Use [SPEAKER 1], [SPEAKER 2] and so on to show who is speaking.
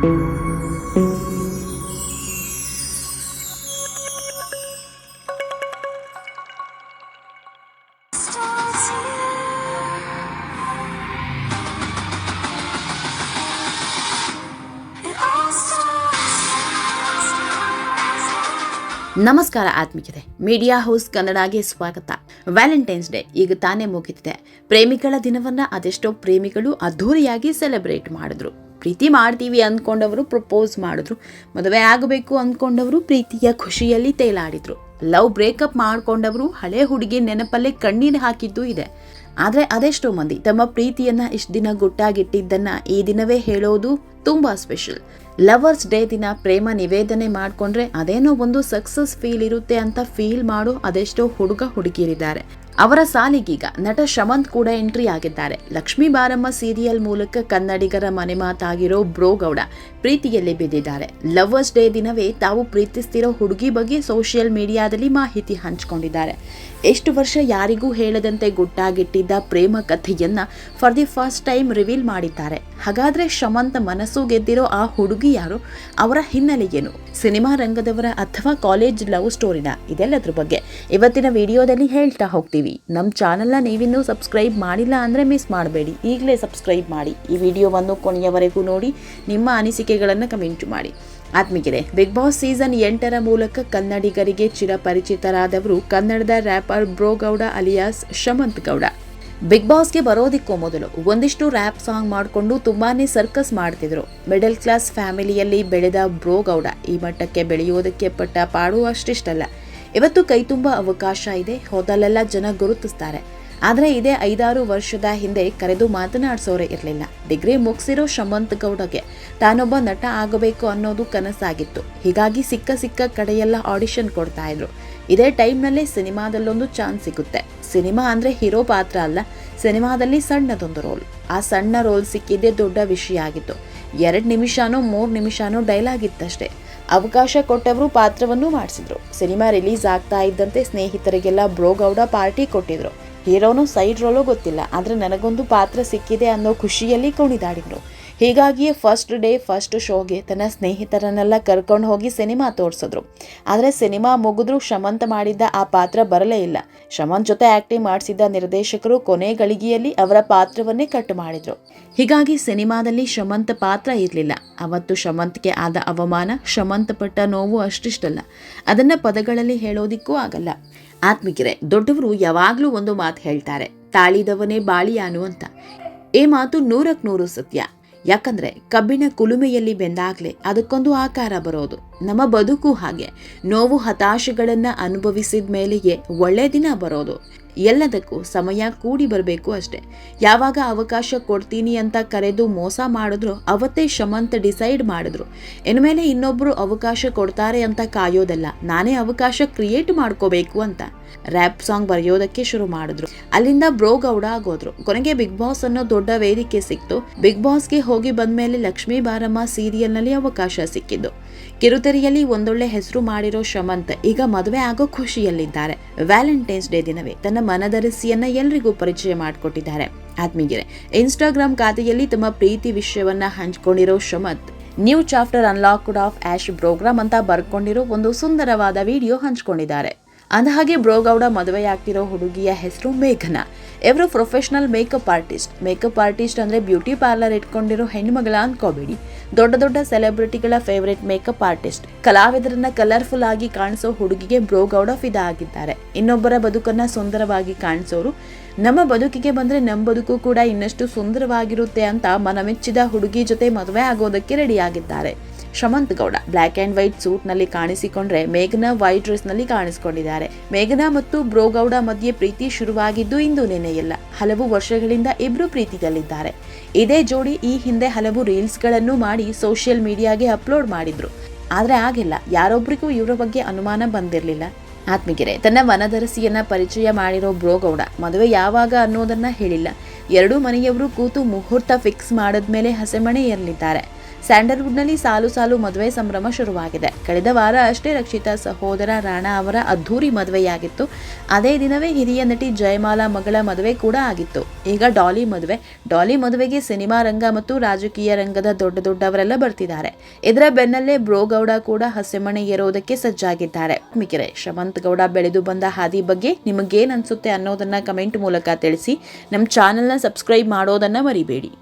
[SPEAKER 1] ನಮಸ್ಕಾರ ಆತ್ಮಿಕತೆ media house ಕನ್ನಡಗೆ ಸ್ವಾಗತ. Valentine's day ಈಗ ತಾನೇ ಮುಗಿದಿದೆ. ಪ್ರೇಮಿಗಳ ದಿನವನ್ನ ಅದೆಷ್ಟೋ ಪ್ರೇಮಿಗಳು ಅದ್ಧೂರಿಯಾಗಿ ಸೆಲೆಬ್ರೇಟ್ ಮಾಡಿದ್ರು. ಪ್ರೀತಿ ಮಾಡ್ತೀವಿ ಅಂದ್ಕೊಂಡವರು ಪ್ರಪೋಸ್ ಮಾಡಿದ್ರು. ಮದುವೆ ಆಗಬೇಕು ಅಂದ್ಕೊಂಡವರು ಪ್ರೀತಿಯ ಖುಷಿಯಲ್ಲಿ ತೇಲಾಡಿದ್ರು. ಲವ್ ಬ್ರೇಕಪ್ ಮಾಡಿಕೊಂಡವರು ಹಳೆ ಹುಡುಗಿ ನೆನಪಲ್ಲೇ ಕಣ್ಣೀರು ಹಾಕಿದ್ದು ಇದೆ. ಆದರೆ ಅದೆಷ್ಟೋ ಮಂದಿ ತಮ್ಮ ಪ್ರೀತಿಯನ್ನು ಇಷ್ಟು ದಿನ ಗುಟ್ಟಾಗಿಟ್ಟಿದ್ದನ್ನು ಈ ದಿನವೇ ಹೇಳೋದು ತುಂಬ ಸ್ಪೆಷಲ್ ಲವರ್ಸ್ ಡೇ ದಿನ ಪ್ರೇಮ ನಿವೇದನೆ ಮಾಡಿಕೊಂಡ್ರೆ ಅದೇನೋ ಒಂದು ಸಕ್ಸಸ್ ಫೀಲ್ ಇರುತ್ತೆ ಅಂತ ಫೀಲ್ ಮಾಡೋ ಅದೆಷ್ಟೋ ಹುಡುಗ ಹುಡುಗಿಯರಿದ್ದಾರೆ ಅವರ ಸಾಲಿಗೀಗ ನಟ ಶಮಂತ್ ಕೂಡ ಎಂಟ್ರಿ ಆಗಿದ್ದಾರೆ. ಲಕ್ಷ್ಮೀ ಬಾರಮ್ಮ ಸೀರಿಯಲ್ ಮೂಲಕ ಕನ್ನಡಿಗರ ಮನೆ ಮಾತಾಗಿರೋ ಬ್ರೋ ಗೌಡ ಪ್ರೀತಿಯಲ್ಲಿ ಬಿದ್ದಿದ್ದಾರೆ ಲವರ್ಸ್ ಡೇ ದಿನವೇ ತಾವು ಪ್ರೀತಿಸ್ತಿರೋ ಹುಡುಗಿ ಬಗ್ಗೆ ಸೋಷಿಯಲ್ ಮೀಡಿಯಾದಲ್ಲಿ ಮಾಹಿತಿ ಹಂಚಿಕೊಂಡಿದ್ದಾರೆ. ಎಷ್ಟು ವರ್ಷ ಯಾರಿಗೂ ಹೇಳದಂತೆ ಗುಟ್ಟಾಗಿಟ್ಟಿದ್ದ ಪ್ರೇಮ ಕಥೆಯನ್ನ for the first time reveal ಮಾಡಿದ್ದಾರೆ. ಹಾಗಾದ್ರೆ ಶಮಂತ ಮನಸ್ಸು ಗೆದ್ದಿರೋ ಆ ಹುಡುಗಿ ಯಾರು? ಅವರ ಹಿನ್ನೆಲೆ ಏನು? ಸಿನಿಮಾ ರಂಗದವರ ಅಥವಾ ಕಾಲೇಜ್ ಲವ್ ಸ್ಟೋರಿನ ಇದೆಲ್ಲದ್ರ ಬಗ್ಗೆ ಇವತ್ತಿನ ವಿಡಿಯೋದಲ್ಲಿ ಹೇಳ್ತಾ ಹೋಗ್ತೀವಿ. ನಮ್ಮ ಚಾನಲ್ನ ನೀವಿನ್ನೂ ಸಬ್ಸ್ಕ್ರೈಬ್ ಮಾಡಿಲ್ಲ ಅಂದರೆ ಮಿಸ್ ಮಾಡಬೇಡಿ. ಈಗಲೇ ಸಬ್ಸ್ಕ್ರೈಬ್ ಮಾಡಿ. ಈ ವಿಡಿಯೋವನ್ನು ಕೊನೆಯವರೆಗೂ ನೋಡಿ. ನಿಮ್ಮ ಅನಿಸಿಕೆಗಳನ್ನು ಕಮೆಂಟ್ ಮಾಡಿ. ಆತ್ಮೀಗಿದೆ ಬಿಗ್ ಬಾಸ್ ಸೀಸನ್ ಎಂಟರ ಮೂಲಕ ಕನ್ನಡಿಗರಿಗೆ ಚಿರಪರಿಚಿತರಾದವರು ಕನ್ನಡದ rapper bro Gowda alias Shamanth Gowda. Big ಬಾಸ್ಗೆ ಬರೋದಿಕ್ಕೂ ಮೊದಲು ಒಂದಿಷ್ಟು ರ್ಯಾಪ್ ಸಾಂಗ್ ಮಾಡಿಕೊಂಡು ತುಂಬಾನೇ ಸರ್ಕಸ್ ಮಾಡ್ತಿದ್ರು. ಮಿಡಲ್ ಕ್ಲಾಸ್ ಫ್ಯಾಮಿಲಿಯಲ್ಲಿ ಬೆಳೆದ ಬ್ರೋ ಗೌಡ ಈ ಮಟ್ಟಕ್ಕೆ ಬೆಳೆಯೋದಕ್ಕೆ ಪಟ್ಟ ಪಾಡು ಅಷ್ಟಿಷ್ಟಲ್ಲ. ಇವತ್ತು ಕೈ ತುಂಬ ಅವಕಾಶ ಇದೆ, ಹೋದಲ್ಲೆಲ್ಲ ಜನ ಗುರುತಿಸ್ತಾರೆ. ಆದರೆ ಇದೇ ಐದಾರು ವರ್ಷದ ಹಿಂದೆ ಕರೆದು ಮಾತನಾಡಿಸೋರೇ ಇರಲಿಲ್ಲ. ಡಿಗ್ರಿ ಮುಗಿಸಿರೋ ಶಮಂತ್ ಗೌಡಗೆ ತಾನೊಬ್ಬ ನಟ ಆಗಬೇಕು ಅನ್ನೋದು ಕನಸಾಗಿತ್ತು. ಹೀಗಾಗಿ ಸಿಕ್ಕ ಸಿಕ್ಕ ಕಡೆಯೆಲ್ಲ ಆಡಿಷನ್ ಕೊಡ್ತಾ ಇದ್ರು. ಇದೇ ಟೈಮ್ನಲ್ಲಿ ಸಿನಿಮಾದಲ್ಲೊಂದು ಚಾನ್ಸ್ ಸಿಗುತ್ತೆ. ಸಿನಿಮಾ ಅಂದರೆ ಹೀರೋ ಪಾತ್ರ ಅಲ್ಲ, ಸಿನಿಮಾದಲ್ಲಿ ಸಣ್ಣದೊಂದು ರೋಲ್. ಆ ಸಣ್ಣ ರೋಲ್ ಸಿಕ್ಕಿದ್ದೇ ದೊಡ್ಡ ವಿಷಯ ಆಗಿತ್ತು. ಎರಡು ನಿಮಿಷನೋ ಮೂರು ನಿಮಿಷನೋ ಡೈಲಾಗ್ ಇತ್ತಷ್ಟೇ. ಅವಕಾಶ ಕೊಟ್ಟವರು ಪಾತ್ರವನ್ನು ಮಾಡಿಸಿದ್ರು. ಸಿನಿಮಾ ರಿಲೀಸ್ ಆಗ್ತಾ ಇದ್ದಂತೆ ಸ್ನೇಹಿತರಿಗೆಲ್ಲ ಬ್ರೋಗೌಡ ಪಾರ್ಟಿ ಕೊಟ್ಟಿದ್ರು. ಹೀರೋನು ಸೈಡ್ ರೋಲೋ ಗೊತ್ತಿಲ್ಲ ಆದರೆ ನನಗೊಂದು ಪಾತ್ರ ಸಿಕ್ಕಿದೆ ಅನ್ನೋ ಖುಷಿಯಲ್ಲಿ ಕುಣಿದಾಡಿದ್ರು ಹೀಗಾಗಿಯೇ ಫಸ್ಟ್ ಡೇ ಫಸ್ಟ್ ಶೋಗೆ ತನ್ನ ಸ್ನೇಹಿತರನ್ನೆಲ್ಲ ಕರ್ಕೊಂಡು ಹೋಗಿ ಸಿನಿಮಾ ತೋರಿಸಿದ್ರು. ಆದರೆ ಸಿನಿಮಾ ಮುಗಿದ್ರೂ ಶಮಂತ್ ಮಾಡಿದ್ದ ಆ ಪಾತ್ರ ಬರಲೇ ಇಲ್ಲ. ಶಮಂತ್ ಜೊತೆ ಆ್ಯಕ್ಟಿಂಗ್ ಮಾಡಿಸಿದ್ದ ನಿರ್ದೇಶಕರು ಕೊನೆ ಗಳಿಗೆಯಲ್ಲಿ ಅವರ ಪಾತ್ರವನ್ನೇ ಕಟ್ ಮಾಡಿದ್ರು. ಹೀಗಾಗಿ ಸಿನಿಮಾದಲ್ಲಿ ಶಮಂತ್ ಪಾತ್ರ ಇರಲಿಲ್ಲ. ಅವತ್ತು ಶಮಂತ್ಗೆ ಆದ ಅವಮಾನ ಶಮಂತ್ ಪಟ್ಟ ನೋವು ಅಷ್ಟಿಷ್ಟಲ್ಲ. ಅದನ್ನು ಪದಗಳಲ್ಲಿ ಹೇಳೋದಿಕ್ಕೂ ಆಗಲ್ಲ. ಆತ್ಮಿಕರೆ, ದೊಡ್ಡವರು ಯಾವಾಗಲೂ ಒಂದು ಮಾತು ಹೇಳ್ತಾರೆ, ತಾಳಿದವನೇ ಬಾಳಿಯಾನು ಅಂತ. ಈ ಮಾತು ನೂರಕ್ಕೆ ನೂರು ಸತ್ಯ. ಯಾಕಂದ್ರೆ ಕಬ್ಬಿಣ ಕುಲುಮೆಯಲ್ಲಿ ಬೆಂದಾಗಲೇ ಅದಕ್ಕೊಂದು ಆಕಾರ ಬರೋದು. ನಮ್ಮ ಬದುಕು ಹಾಗೆ ನೋವು ಹತಾಶೆಗಳನ್ನು ಅನುಭವಿಸಿದ ಮೇಲೆಯೇ ಒಳ್ಳೆ ದಿನ ಬರೋದು. ಎಲ್ಲದಕ್ಕೂ ಸಮಯ ಕೂಡಿ ಬರಬೇಕು ಅಷ್ಟೆ. ಯಾವಾಗ ಅವಕಾಶ ಕೊಡ್ತೀನಿ ಅಂತ ಕರೆದು ಮೋಸ ಮಾಡಿದ್ರು ಅವತ್ತೇ ಶಮಂತ್ ಡಿಸೈಡ್ ಮಾಡಿದ್ರು. ಇನ್ಮೇಲೆ ಇನ್ನೊಬ್ರು ಅವಕಾಶ ಕೊಡ್ತಾರೆ ಅಂತ ಕಾಯೋದಲ್ಲ, ನಾನೇ ಅವಕಾಶ ಕ್ರಿಯೇಟ್ ಮಾಡ್ಕೋಬೇಕು ಅಂತ. ರ್ಯಾಪ್ ಸಾಂಗ್ ಬರೆಯೋದಕ್ಕೆ ಶುರು ಮಾಡಿದ್ರು. ಅಲ್ಲಿಂದ ಬ್ರೋ ಗೌಡ ಆಗೋದ್ರು. ಕೊನೆಗೆ ಬಿಗ್ ಬಾಸ್ ಅನ್ನೋ ದೊಡ್ಡ ವೇದಿಕೆ ಸಿಕ್ತು. ಬಿಗ್ ಬಾಸ್ಗೆ ಹೋಗಿ ಬಂದ್ಮೇಲೆ ಲಕ್ಷ್ಮೀ ಬಾರಮ್ಮ ಸೀರಿಯಲ್ನಲ್ಲಿ ಅವಕಾಶ ಸಿಕ್ಕಿದ್ದು. ಕಿರುತೆರೆಯಲ್ಲಿ ಒಂದೊಳ್ಳೆ ಹೆಸರು ಮಾಡಿರೋ ಶಮಂತ್ ಈಗ ಮದುವೆ ಆಗೋ ಖುಷಿಯಲ್ಲಿದ್ದಾರೆ. ವ್ಯಾಲೆಂಟೈನ್ಸ್ ಡೇ ದಿನವೇ ತನ್ನ ಮನದರಸಿಯನ್ನ ಎಲ್ರಿಗೂ ಪರಿಚಯ ಮಾಡಿಕೊಟ್ಟಿದ್ದಾರೆ. ಆತ್ಮೀಯರೇ, ಇನ್ಸ್ಟಾಗ್ರಾಮ್ ಖಾತೆಯಲ್ಲಿ ತಮ್ಮ ಪ್ರೀತಿ ವಿಷಯವನ್ನ ಹಂಚಿಕೊಂಡಿರೋ Shamanth, new chapter unlocked of Ash program ಅಂತ ಬರ್ಕೊಂಡಿರೋ ಒಂದು ಸುಂದರವಾದ ವಿಡಿಯೋ ಹಂಚಿಕೊಂಡಿದ್ದಾರೆ. ಅಂದಹಾಗೆ ಬ್ರೋಗೌಡ ಮದುವೆಯಾಗ್ತಿರೋ ಹುಡುಗಿಯ ಹೆಸರು ಮೇಘನಾ. ಇವರು professional makeup artist makeup artist ಅಂದರೆ ಬ್ಯೂಟಿ ಪಾರ್ಲರ್ ಇಟ್ಕೊಂಡಿರೋ ಹೆಣ್ಮಗಳ ಅನ್ಕೋಬೇಡಿ ದೊಡ್ಡ ದೊಡ್ಡ ಸೆಲೆಬ್ರಿಟಿಗಳ ಫೇವರೇಟ್ ಮೇಕಪ್ ಆರ್ಟಿಸ್ಟ್ ಕಲಾವಿದರನ್ನ ಕಲರ್ಫುಲ್ ಆಗಿ ಕಾಣಿಸೋ ಹುಡುಗಿಗೆ ಬ್ರೋಗೌಡ ಫಿದಾ ಆಗಿದ್ದಾರೆ. ಇನ್ನೊಬ್ಬರ ಬದುಕನ್ನ ಸುಂದರವಾಗಿ ಕಾಣಿಸೋರು ನಮ್ಮ ಬದುಕಿಗೆ ಬಂದರೆ ನಮ್ಮ ಬದುಕು ಕೂಡ ಇನ್ನಷ್ಟು ಸುಂದರವಾಗಿರುತ್ತೆ ಅಂತ ಮನಮೆಚ್ಚಿದ ಹುಡುಗಿ ಜೊತೆ ಮದುವೆ ಆಗೋದಕ್ಕೆ ರೆಡಿಯಾಗಿದ್ದಾರೆ Shamanth Gowda. Black and white ಸೂಟ್ನಲ್ಲಿ ಕಾಣಿಸಿಕೊಂಡ್ರೆ ಮೇಘನಾ ವೈಟ್ ಡ್ರೆಸ್ನಲ್ಲಿ ಕಾಣಿಸಿಕೊಂಡಿದ್ದಾರೆ. ಮೇಘನಾ ಮತ್ತು ಬ್ರೋ ಗೌಡ ಮಧ್ಯೆ ಪ್ರೀತಿ ಶುರುವಾಗಿದ್ದು ಇಂದು ನೆನೆಯಲ್ಲ. ಹಲವು ವರ್ಷಗಳಿಂದ ಇಬ್ರು ಪ್ರೀತಿಯಲ್ಲಿದ್ದಾರೆ. ಇದೇ ಜೋಡಿ ಈ ಹಿಂದೆ ಹಲವು ರೀಲ್ಸ್ಗಳನ್ನು ಮಾಡಿ ಸೋಷಿಯಲ್ ಮೀಡಿಯಾಗೆ ಅಪ್ಲೋಡ್ ಮಾಡಿದ್ರು. ಆದ್ರೆ ಆಗಿಲ್ಲ. ಯಾರೊಬ್ಬರಿಗೂ ಇವರ ಬಗ್ಗೆ ಅನುಮಾನ ಬಂದಿರಲಿಲ್ಲ. ಆತ್ಮಗೆರೆ ತನ್ನ ವನದರಸಿಯನ್ನ ಪರಿಚಯ ಮಾಡಿರೋ ಬ್ರೋಗೌಡ ಮದುವೆ ಯಾವಾಗ ಅನ್ನೋದನ್ನ ಹೇಳಿಲ್ಲ. ಎರಡೂ ಮನೆಯವರು ಕೂತು ಮುಹೂರ್ತ ಫಿಕ್ಸ್ ಮಾಡಿದ್ಮೇಲೆ ಹಸೆಮಣೆ ಏರಲಿದ್ದಾರೆ. ಸ್ಯಾಂಡಲ್ವುಡ್ನಲ್ಲಿ ಸಾಲು ಸಾಲು ಮದುವೆ ಸಂಭ್ರಮ ಶುರುವಾಗಿದೆ. ಕಳೆದ ವಾರ ಅಷ್ಟೇ ರಕ್ಷಿತಾ ಸಹೋದರ ರಾಣಾ ಅವರ ಅದ್ಧೂರಿ ಮದುವೆಯಾಗಿತ್ತು. ಅದೇ ದಿನವೇ ಹಿರಿಯ ನಟಿ ಜಯಮಾಲಾ ಮಗಳ ಮದುವೆ ಕೂಡ ಆಗಿತ್ತು. ಈಗ ಡಾಲಿ ಮದುವೆ. ಡಾಲಿ ಮದುವೆಗೆ ಸಿನಿಮಾ ರಂಗ ಮತ್ತು ರಾಜಕೀಯ ರಂಗದ ದೊಡ್ಡ ದೊಡ್ಡವರೆಲ್ಲ ಬರ್ತಿದ್ದಾರೆ. ಇದರ ಬೆನ್ನಲ್ಲೇ ಬ್ರೋಗೌಡ ಕೂಡ ಹಸೆಮಣೆ ಏರೋದಕ್ಕೆ ಸಜ್ಜಾಗಿದ್ದಾರೆ. ಮಿಕಿರೆ ಶಮಂತ್ ಗೌಡ ಬೆಳೆದು ಬಂದ ಹಾದಿ ಬಗ್ಗೆ ನಿಮಗೇನು ಅನ್ಸುತ್ತೆ ಅನ್ನೋದನ್ನ ಕಮೆಂಟ್ ಮೂಲಕ ತಿಳಿಸಿ. ನಮ್ಮ ಚಾನೆಲ್ನ ಸಬ್ಸ್ಕ್ರೈಬ್ ಮಾಡೋದನ್ನ ಮರಿಬೇಡಿ.